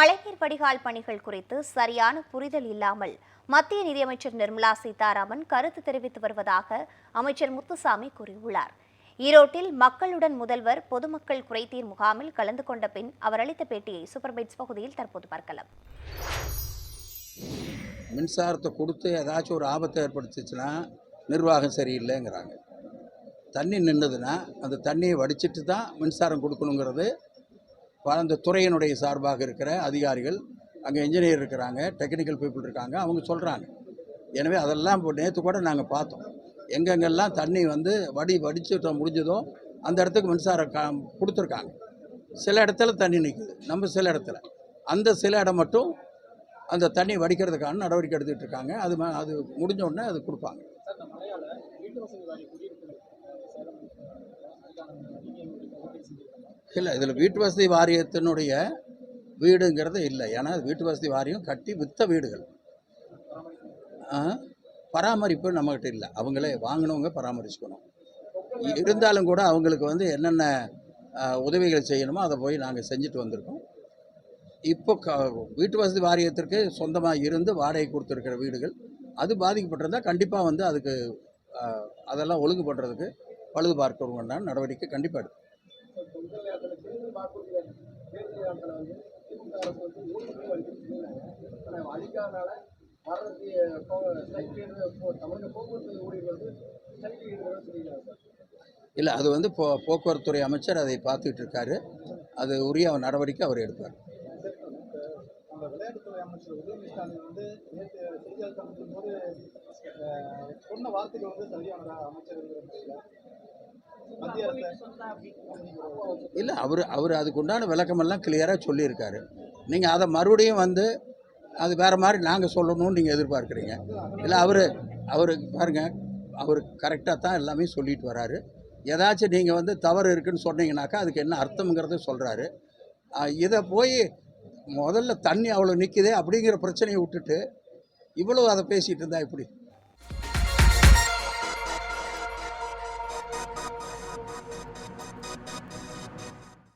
மழைநீர் வடிகால் பணிகள் குறித்து சரியான புரிதல் இல்லாமல் மத்திய நிதியமைச்சர் நிர்மலா சீதாராமன் கருத்து தெரிவித்து வருவதாக அமைச்சர் முத்துசாமி கூறியுள்ளார். ஈரோட்டில் மக்களுடன் முதல்வர் பொதுமக்கள் குறைதீர் முகாமில் கலந்து கொண்ட பின் அவர் அளித்த பேட்டியை சூப்பர்பைட்ஸ் பகுதியில் தற்போது பார்க்கலாம். மின்சாரத்தை கொடுத்து ஏதாச்சும் ஒரு ஆபத்தை ஏற்படுத்துச்சுன்னா நிர்வாகம் சரியில்லைங்கிறாங்க. தண்ணி நின்றுதுன்னா அந்த தண்ணியை வடிச்சிட்டு தான் மின்சாரம் கொடுக்கணுங்கிறது அந்த துறையினுடைய சார்பாக இருக்கிற அதிகாரிகள் அங்கே இன்ஜினியர் இருக்கிறாங்க டெக்னிக்கல் பீப்புள் இருக்காங்க அவங்க சொல்கிறாங்க எனவே அதெல்லாம் இப்போ நேற்று கூட நாங்கள் பார்த்தோம். எங்கெங்கெல்லாம் தண்ணி வந்து வடி வடிச்சுட்டு முடிஞ்சதோ அந்த இடத்துக்கு மின்சாரம் கா கொடுத்துருக்காங்க. சில இடத்துல தண்ணி நிற்குது நம்ம சில இடத்துல. அந்த சில இடம் மட்டும் அந்த தண்ணி வடிக்கிறதுக்கான நடவடிக்கை எடுத்துகிட்டு இருக்காங்க. அது அது முடிஞ்ச உடனே அது கொடுப்பாங்க. இல்லை இதில் வீட்டு வசதி வாரியத்தினுடைய வீடுங்கிறது இல்லை. ஏன்னா வீட்டு வசதி வாரியம் கட்டி விற்ற வீடுகள். பராமரிப்பு நம்மகிட்ட இல்லை. அவங்களே வாங்கினவங்க பராமரிச்சுக்கணும். இருந்தாலும் கூட அவங்களுக்கு வந்து என்னென்ன உதவிகள் செய்யணுமோ அதை போய் நாங்கள் செஞ்சுட்டு வந்திருக்கோம். இப்போ க வீட்டு வசதி வாரியத்திற்கு சொந்தமாக இருந்து வாடகை கொடுத்துருக்கிற வீடுகள் அது பாதிக்கப்பட்டிருந்தால் கண்டிப்பாக வந்து அதுக்கு அதெல்லாம் ஒழுங்கு பண்ணுறதுக்கு பழுது பார்க்கிறவங்க நடவடிக்கை கண்டிப்பாக எடுக்கும் இல்லை அது வந்து போ போக்குவரத்துறை அமைச்சர் அதை பார்த்துக்கிட்டு இருக்காரு. அது உரிய நடவடிக்கை அவர் எடுப்பார். விளையாட்டுத்துறை அமைச்சர் உதயநிதி ஸ்டாலின் வந்து நேற்று செய்தியாளர் சந்திக்கும் போது அஹ், சொன்ன வார்த்தைகள் வந்து சரியானதா அமைச்சர்? அரசு இல்லை அவர் அவர் அதுக்கு உண்டான விளக்கமெல்லாம் கிளியராக சொல்லியிருக்காரு. நீங்கள் அதை மறுபடியும் வந்து அது வேறு மாதிரி நாங்கள் சொல்லணும்னு நீங்கள் எதிர்பார்க்குறீங்க. இல்லை அவர் அவர் பாருங்க அவர் கரெக்டாக தான் எல்லாமே சொல்லிட்டு வராரு. ஏதாச்சும் நீங்கள் வந்து தவறு இருக்குன்னு சொன்னீங்கன்னாக்கா அதுக்கு என்ன அர்த்தம்ங்கிறத சொல்கிறாரு இதை போய் முதல்ல தண்ணி அவ்வளோ நிற்குதே அப்படிங்கிற பிரச்சனையை விட்டுட்டு இவ்வளோ அதை பேசிகிட்டு இருந்தா எப்படி?